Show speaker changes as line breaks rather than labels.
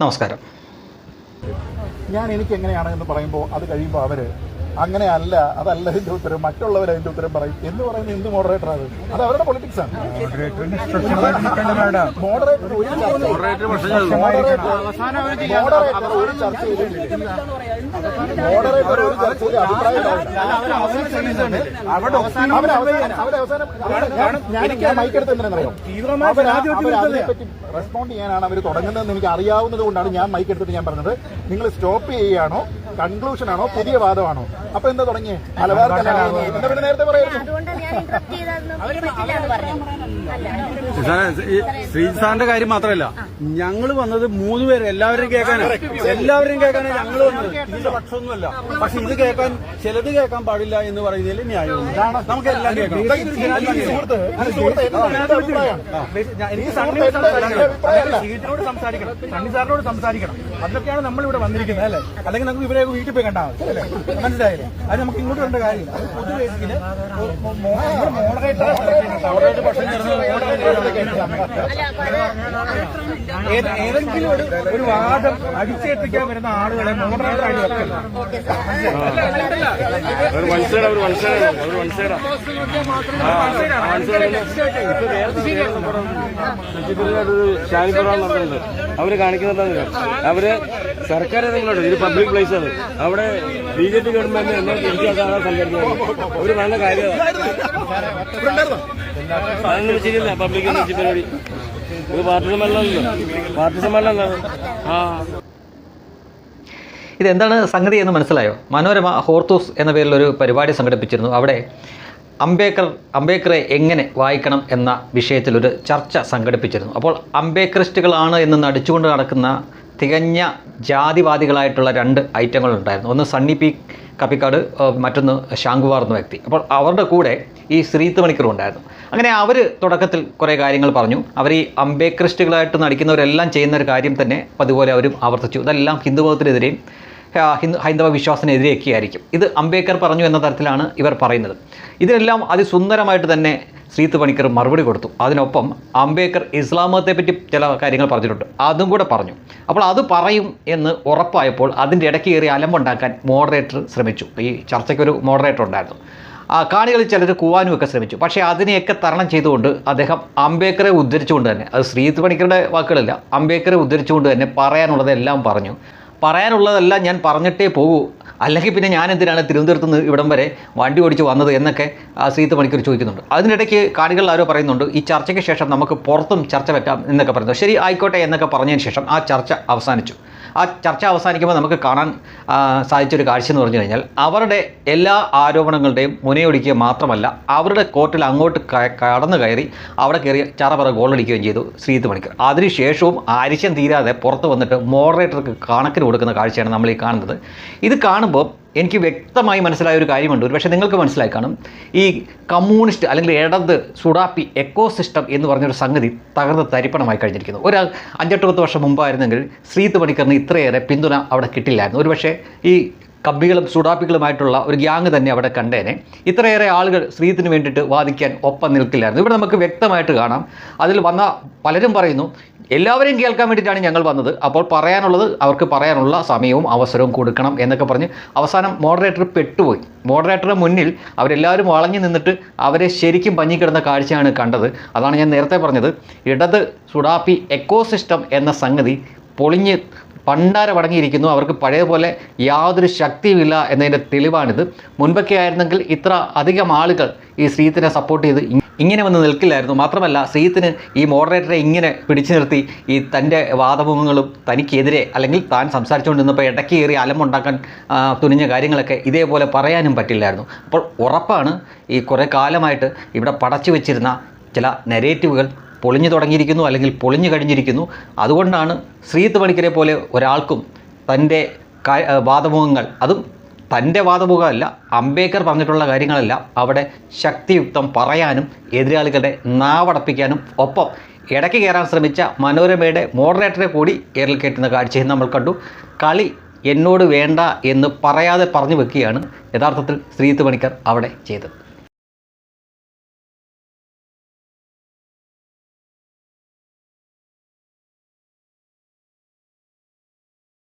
നമസ്കാരം.
ഞാൻ എനിക്ക് എങ്ങനെയാണ് എന്ന് പറയുമ്പോൾ അത് കഴിയുമ്പോൾ അവർ അങ്ങനെ അല്ല അതല്ല ഇതിന്റെ ഉത്തരം. മറ്റുള്ളവർ അതിന്റെ ഉത്തരം പറയും. എന്ന് പറയുന്ന എന്ത് മോഡറേറ്റർ അത് അത് അവരുടെ പൊളിറ്റിക്സ് ആണ്. മോഡറേറ്റർ ഒരു ചർച്ച മോഡറേറ്റർ ഒരു ചർച്ച മോഡറേറ്റർ ചർച്ചയിൽ അഭിപ്രായം റെസ്പോണ്ട് ചെയ്യാനാണ് അവർ തുടങ്ങുന്നതെന്ന് എനിക്ക് അറിയാവുന്നത് കൊണ്ടാണ് ഞാൻ മൈക്കെടുത്തിട്ട് ഞാൻ പറഞ്ഞത്. നിങ്ങൾ സ്റ്റോപ്പ് ചെയ്യുകയാണോ? കൺക്ലൂഷൻ ആണോ? പുതിയ വാദമാണോ? അപ്പൊ എന്താ തുടങ്ങിയേ? മലബാർ പിന്നെ നേരത്തെ പറയുന്നു
അതുകൊണ്ടാണ് ഞാൻ ഇന്ററപ്റ്റ് ചെയ്തതെന്ന് പറ്റില്ല എന്ന് പറഞ്ഞു അല്ല
ശ്രീജിത് സാറിന്റെ കാര്യം മാത്രമല്ല. ഞങ്ങൾ വന്നത് മൂന്ന് പേര് എല്ലാവരും കേൾക്കാനാണ് എല്ലാവരും കേൾക്കാനാണ് ഞങ്ങൾ വന്നത്. ഇതിന്റെ പക്ഷമൊന്നുമല്ല. പക്ഷെ ഇത് കേൾക്കാൻ ചിലത് കേൾക്കാൻ പാടില്ല എന്ന് പറയുന്നതിൽ ന്യായമാണ് നമുക്ക് എല്ലാം കേൾക്കാം. സീറ്റിനോട് സംസാരിക്കണം സണ്ണി സാറിനോട് സംസാരിക്കണം. അതൊക്കെയാണ് നമ്മൾ ഇവിടെ വന്നിരിക്കുന്നത് അല്ലേ? അല്ലെങ്കിൽ നമുക്ക് ഇവരെ വീട്ടിൽ പോയി കണ്ടാൽ മനസ്സിലായില്ലേ? അത് നമുക്ക് ഇങ്ങോട്ട് വരേണ്ട കാര്യമില്ല. മോഡറേറ്റർ മോഡറേറ്റർ പക്ഷം ഏതെങ്കിലും ഒരു ഒരു വാദം അടിച്ചേൽപ്പിക്കാൻ വരുന്ന ആളുകളെ
മോഡറേറ്ററായിട്ട് അവർ കാണിക്കുന്നത് അവർ സർക്കാർ ഏതെങ്കിലും ഇത് പബ്ലിക് പ്ലേസ് ആണ്. അവിടെ ബി ജെ പി ഗവൺമെന്റ് എന്നാൽ എനിക്ക് അതാണ് സംഘടിപ്പിക്കുന്നത്. ഒരു നല്ല കാര്യം. പബ്ലിക് ഒരു പാർട്ടി പാർട്ടി ആ.
ഇതെന്താണ് സംഗതി എന്ന് മനസ്സിലായോ? മനോരമ ഹോർത്തൂസ് എന്ന പേരിൽ ഒരു പരിപാടി സംഘടിപ്പിച്ചിരുന്നു. അവിടെ അംബേദ്കർ അംബേദ്കറെ എങ്ങനെ വായിക്കണം എന്ന വിഷയത്തിലൊരു ചർച്ച സംഘടിപ്പിച്ചിരുന്നു. അപ്പോൾ അംബേദ്കറിസ്റ്റുകളാണ് എന്ന് നടിച്ചുകൊണ്ട് നടക്കുന്ന തികഞ്ഞ ജാതിവാദികളായിട്ടുള്ള രണ്ട് ഐറ്റങ്ങളുണ്ടായിരുന്നു. ഒന്ന് സണ്ണി പി കപ്പിക്കാട് മറ്റൊന്ന് ശാങ്കുവാർ എന്ന വ്യക്തി. അപ്പോൾ അവരുടെ കൂടെ ഈ ശ്രീത്ത് മണിക്കറും ഉണ്ടായിരുന്നു. അങ്ങനെ അവർ തുടക്കത്തിൽ കുറേ കാര്യങ്ങൾ പറഞ്ഞു. അവർ ഈ അംബേക്രിസ്റ്റുകളായിട്ട് നടിക്കുന്നവരെല്ലാം ചെയ്യുന്ന ഒരു കാര്യം തന്നെ അതുപോലെ അവരും ആവർത്തിച്ചു. ഇതെല്ലാം ഹിന്ദുമതത്തിനെതിരെയും ഹിന്ദു ഹൈന്ദവ വിശ്വാസത്തിനെതിരെയൊക്കെ ആയിരിക്കും ഇത് അംബേദ്കർ പറഞ്ഞു എന്ന തരത്തിലാണ് ഇവർ പറയുന്നത്. ഇതിനെല്ലാം അതിസുന്ദരമായിട്ട് തന്നെ ശ്രീത്ത് പണിക്കർ മറുപടി കൊടുത്തു. അതിനൊപ്പം അംബേദ്കർ ഇസ്ലാം മതത്തെപ്പറ്റി ചില കാര്യങ്ങൾ പറഞ്ഞിട്ടുണ്ട്. അതും കൂടെ പറഞ്ഞു. അപ്പോൾ അത് പറയും എന്ന് ഉറപ്പായപ്പോൾ അതിന്റെ ഇടയ്ക്ക് കയറി അലമ്പുണ്ടാക്കാൻ മോഡറേറ്റർ ശ്രമിച്ചു. ഈ ചർച്ചയ്ക്കൊരു മോഡറേറ്റർ ഉണ്ടായിരുന്നു. കാണികളിൽ ചിലർ കൂവാനും ഒക്കെ ശ്രമിച്ചു. പക്ഷേ അതിനെയൊക്കെ തരണം ചെയ്തുകൊണ്ട് അദ്ദേഹം അംബേദ്കറെ ഉദ്ധരിച്ചുകൊണ്ട് തന്നെ അത് ശ്രീജിത്ത് പണിക്കരുടെ വാക്കുകളല്ല അംബേദ്കറെ ഉദ്ധരിച്ചുകൊണ്ട് തന്നെ പറയാനുള്ളതെല്ലാം പറഞ്ഞു. പറയാനുള്ളതെല്ലാം ഞാൻ പറഞ്ഞിട്ടേ പോകൂ. അല്ലെങ്കിൽ പിന്നെ ഞാൻ എന്തിനാണ് തിരുവനന്തപുരത്ത് നിന്ന് ഇവിടം വരെ വണ്ടി ഓടിച്ച് വന്നത് എന്നൊക്കെ ശ്രീത്ത് മണിക്കൂർ ചോദിക്കുന്നുണ്ട്. അതിനിടയ്ക്ക് കാണികൾ ആരോ പറയുന്നുണ്ട് ഈ ചർച്ചയ്ക്ക് ശേഷം നമുക്ക് പുറത്തും ചർച്ച വെക്കാം എന്നൊക്കെ പറയുന്നു. ശരി ആയിക്കോട്ടെ എന്നൊക്കെ പറഞ്ഞതിന് ശേഷം ആ ചർച്ച അവസാനിച്ചു. ആ ചർച്ച അവസാനിക്കുമ്പോൾ നമുക്ക് കാണാൻ സാധിച്ചൊരു കാഴ്ച എന്ന് പറഞ്ഞു കഴിഞ്ഞാൽ അവരുടെ എല്ലാ ആരോപണങ്ങളുടെയും മുനയൊടിക്കുക മാത്രമല്ല അവരുടെ കോർട്ടിൽ അങ്ങോട്ട് കടന്നു കയറി അവിടെ കയറി ചറപറ ഗോളടിക്കുകയും ചെയ്തു ശ്രീത്ത് മണിക്കർ അതിനുശേഷവും ആരിശം തീരാതെ പുറത്ത് വന്നിട്ട് മോഡറേറ്റർക്ക് കണക്കിന് കൊടുക്കുന്ന കാഴ്ചയാണ് നമ്മൾ ഈ കാണുന്നത്. ഇത് കാണുമ്പോൾ എനിക്ക് വ്യക്തമായി മനസ്സിലായ ഒരു കാര്യമുണ്ട്. ഒരു പക്ഷേ നിങ്ങൾക്ക് മനസ്സിലായി കാണും. ഈ കമ്മ്യൂണിസ്റ്റ് അല്ലെങ്കിൽ ഇടത് സുഡാപ്പി എക്കോ സിസ്റ്റം എന്ന് പറഞ്ഞൊരു സംഗതി തകർന്ന് തരിപ്പണമായി കഴിഞ്ഞിരിക്കുന്നു. ഒരു അഞ്ചെട്ട് പത്ത് വർഷം മുമ്പായിരുന്നെങ്കിൽ ശ്രീത്ത് പണിക്കറിന് ഇത്രയേറെ പിന്തുണ അവിടെ കിട്ടില്ലായിരുന്നു. ഒരുപക്ഷേ ഈ കമ്പികളും സുഡാപ്പികളുമായിട്ടുള്ള ഒരു ഗ്യാങ് തന്നെ അവിടെ കണ്ടേനെ. ഇത്രയേറെ ആളുകൾ ശ്രീത്തിന് വേണ്ടിയിട്ട് വാദിക്കാൻ ഒപ്പം നിൽക്കില്ലായിരുന്നു. ഇവിടെ നമുക്ക് വ്യക്തമായിട്ട് കാണാം. അതിൽ വന്ന പലരും പറയുന്നു എല്ലാവരെയും കേൾക്കാൻ വേണ്ടിയിട്ടാണ് ഞങ്ങൾ വന്നത്. അപ്പോൾ പറയാനുള്ളത് അവർക്ക് പറയാനുള്ള സമയവും അവസരവും കൊടുക്കണം എന്നൊക്കെ പറഞ്ഞ് അവസാനം മോഡറേറ്റർ പെട്ടുപോയി. മോഡറേറ്ററുടെ മുന്നിൽ അവരെല്ലാവരും വളഞ്ഞു നിന്നിട്ട് അവരെ ശരിക്കും പഞ്ഞിക്കിടന്ന കാഴ്ചയാണ് കണ്ടത്. അതാണ് ഞാൻ നേരത്തെ പറഞ്ഞത്. ഇടത് സുഡാപ്പി എക്കോസിസ്റ്റം എന്ന സംഗതി പൊളിഞ്ഞ് പണ്ടാരമടങ്ങിയിരിക്കുന്നു അവർക്ക് പഴയപോലെ യാതൊരു ശക്തിയുമില്ല എന്നതിന്റെ തെളിവാണിത്. മുൻപൊക്കെ ആയിരുന്നെങ്കിൽ ഇത്ര അധികം ആളുകൾ ഈ ശ്രീത്തിനെ സപ്പോർട്ട് ചെയ്ത് ഇങ്ങനെ വന്ന് നിൽക്കില്ലായിരുന്നു. മാത്രമല്ല ശ്രീത്തിന് ഈ മോഡറേറ്ററെ ഇങ്ങനെ പിടിച്ചു നിർത്തി ഈ തന്റെ വാദമുഖങ്ങളും തനിക്കെതിരെ അല്ലെങ്കിൽ താൻ സംസാരിച്ചുകൊണ്ടിരുന്നപ്പോൾ ഇടയ്ക്ക് കയറി അലമുണ്ടാക്കാൻ തുനിഞ്ഞ കാര്യങ്ങളൊക്കെ ഇതേപോലെ പറയാനും പറ്റില്ലായിരുന്നു. അപ്പോൾ ഉറപ്പാണ് ഈ കുറേ കാലമായിട്ട് ഇവിടെ പടച്ചു വെച്ചിരുന്ന ചില നെരേറ്റീവുകൾ പൊളിഞ്ഞു തുടങ്ങിയിരിക്കുന്നു അല്ലെങ്കിൽ പൊളിഞ്ഞു കഴിഞ്ഞിരിക്കുന്നു. അതുകൊണ്ടാണ് ശ്രീത്ത് പണിക്കരെ പോലെ ഒരാൾക്കും തന്റെ വാദമുഖങ്ങൾ അതും തന്റെ വാദമുഖമല്ല അംബേദ്കർ പറഞ്ഞിട്ടുള്ള കാര്യങ്ങളെല്ലാം അവിടെ ശക്തിയുക്തം പറയാനും എതിരാളികളുടെ നാവടപ്പിക്കാനും ഒപ്പം ഇടയ്ക്ക് കയറാൻ ശ്രമിച്ച മനോരമയുടെ മോഡറേറ്ററെ കൂടി ഏറിൽ കയറ്റുന്ന കാഴ്ചയും നമ്മൾ കണ്ടു. കളി എന്നോട് വേണ്ട എന്ന് പറയാതെ പറഞ്ഞു വെക്കുകയാണ്. യഥാർത്ഥത്തിൽ ശ്രീത്ത് പണിക്കർ അവിടെ ചെയ്തത്.